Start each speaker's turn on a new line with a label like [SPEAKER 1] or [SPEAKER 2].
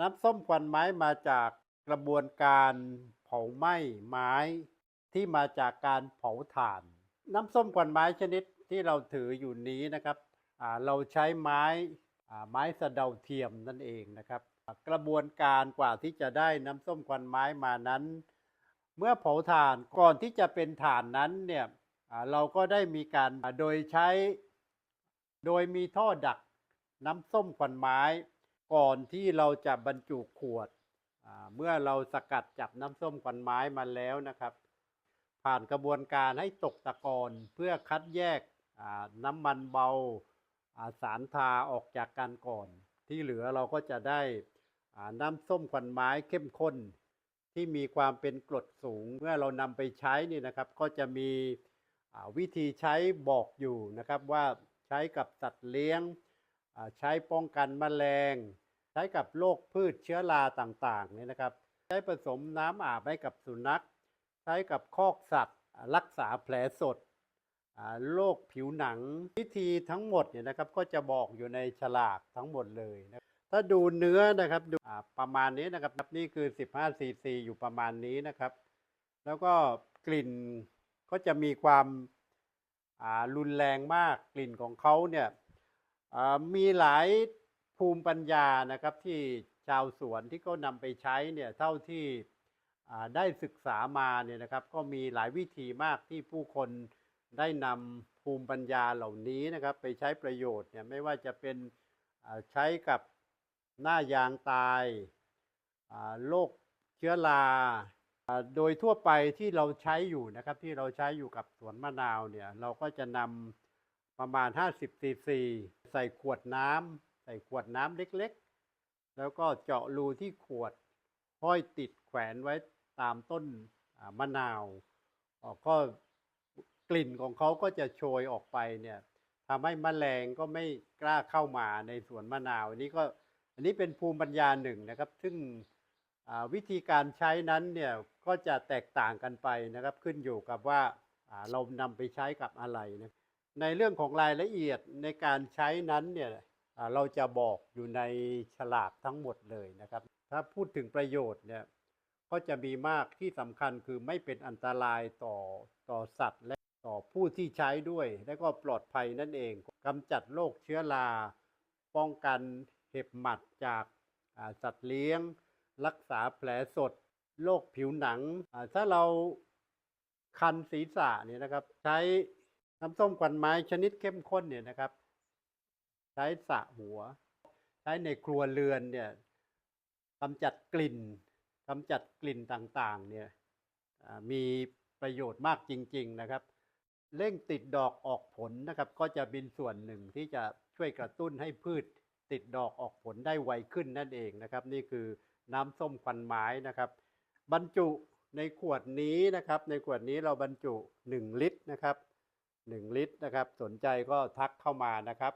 [SPEAKER 1] น้ำส้มควันไม้มาจากกระบวนการเผาไหม้ไม้ที่มาจากการเผาถ่าน น้ำส้มควันไม้ชนิดที่เราถืออยู่นี้นะครับเราใช้ไม้ไม้สะเดาเทียมนั่นเองนะครับ กระบวนการกว่าที่จะได้น้ำส้มควันไม้มานั้น เมื่อเผาถ่านก่อนที่จะเป็นถ่านนั้นเนี่ยเราก็ได้มีการโดยใช้โดยมีท่อดักน้ำส้มควันไม้ ก่อนที่เราจะบรรจุขวด เมื่อเราสกัดจับน้ำส้มควันไม้มาแล้วนะครับ ผ่านกระบวนการให้ตกตะกอนเพื่อคัดแยกน้ำมันเบาาสารทาออกจากกันก่อน ที่เหลือเราก็จะได้น้ำส้มควันไม้เข้มข้น ที่มีความเป็นกรดสูง เมื่อเรานำไปใช้นี่นะครับ ก็จะมีวิธีใช้บอกอยู่นะครับว่าใช้กับสัตว์เลี้ยง ใช้ป้องกันแมลง ใช้กับโรคพืชเชื้อราต่างๆนี่นะครับ ใช้ผสมน้ำอาบให้กับสุนัข ใช้กับคอกสัตว์ รักษาแผลสดโรคผิวหนังวิธีทั้งหมดเนี่ยนะครับก็จะบอกอยู่ในฉลากทั้งหมดเลยนะถ้าดูเนื้อนะครับดูประมาณนี้นะครับนี่คือ 15ซีซีอยู่ประมาณนี้นะครับ แล้วก็กลิ่นก็จะมีความารุนแรงมากกลิ่นของเขาเนี่ย มีหลายภูมิปัญญานะครับที่ชาวสวนที่เขานำไปใช้เนี่ยเท่าที่ได้ศึกษามาเนี่ยนะครับก็มีหลายวิธีมากที่ผู้คนได้นำภูมิปัญญาเหล่านี้นะครับไปใช้ประโยชน์เนี่ยไม่ว่าจะเป็นใช้กับหน้ายางตายโรคเชื้อราอ่าโดยทั่วไปที่เราใช้อยู่นะครับที่เราใช้อยู่กับสวนมะนาวเนี่ยเราก็จะนำประมาณ 50ซีซี ใส่ขวดน้ำใส่ขวดน้ำเล็กๆ แล้วก็เจาะรูที่ขวดห้อยติดแขวนไว้ตามต้นมะนาวก็กลิ่นของเขาก็จะโชยออกไปเนี่ยทำให้แมลงก็ไม่กล้าเข้ามาในสวนมะนาวอันนี้ก็อันนี้เป็นภูมิปัญญาหนึ่งนะครับ ซึ่งวิธีการใช้นั้นเนี่ยก็จะแตกต่างกันไปนะครับ ขึ้นอยู่กับว่าอ่าเรานำไปใช้กับอะไรนะ ในเรื่องของรายละเอียดในการใช้นั้นเนี่ยเราจะบอกอยู่ในฉลากทั้งหมดเลยนะครับ ถ้าพูดถึงประโยชน์เนี่ยก็จะมีมากที่สำคัญคือไม่เป็นอันตรายต่อต่อสัตว์และต่อผู้ที่ใช้ด้วย และก็ปลอดภัยนั่นเองกำจัดโรคเชื้อราป้องกันเห็บหมัดจากสัตว์เลี้ยง รักษาแผลสดโรคผิวหนัง ถ้าเราคันศีรษะเนี่ยนะครับ ใช้ น้ำส้มควันไม้ชนิดเข้มข้นเนี่ยนะครับ ใช้สระหัว ใช้ในครัวเรือนเนี่ยกำจัดกลิ่นกำจัดกลิ่นต่างๆเนี่ยมีประโยชน์มากจริง ๆนะครับ เร่งติดดอกออกผลนะครับ ก็จะเป็นส่วนหนึ่งที่จะช่วยกระตุ้นให้พืช ติดดอกออกผลได้ไวขึ้นนั่นเองนะครับ นี่คือน้ำส้มควันไม้นะครับ บรรจุในขวดนี้นะครับ ในขวดนี้เราบรรจุ 1 ลิตรนะครับ 1 ลิตรนะครับ สนใจก็ทักเข้ามานะครับ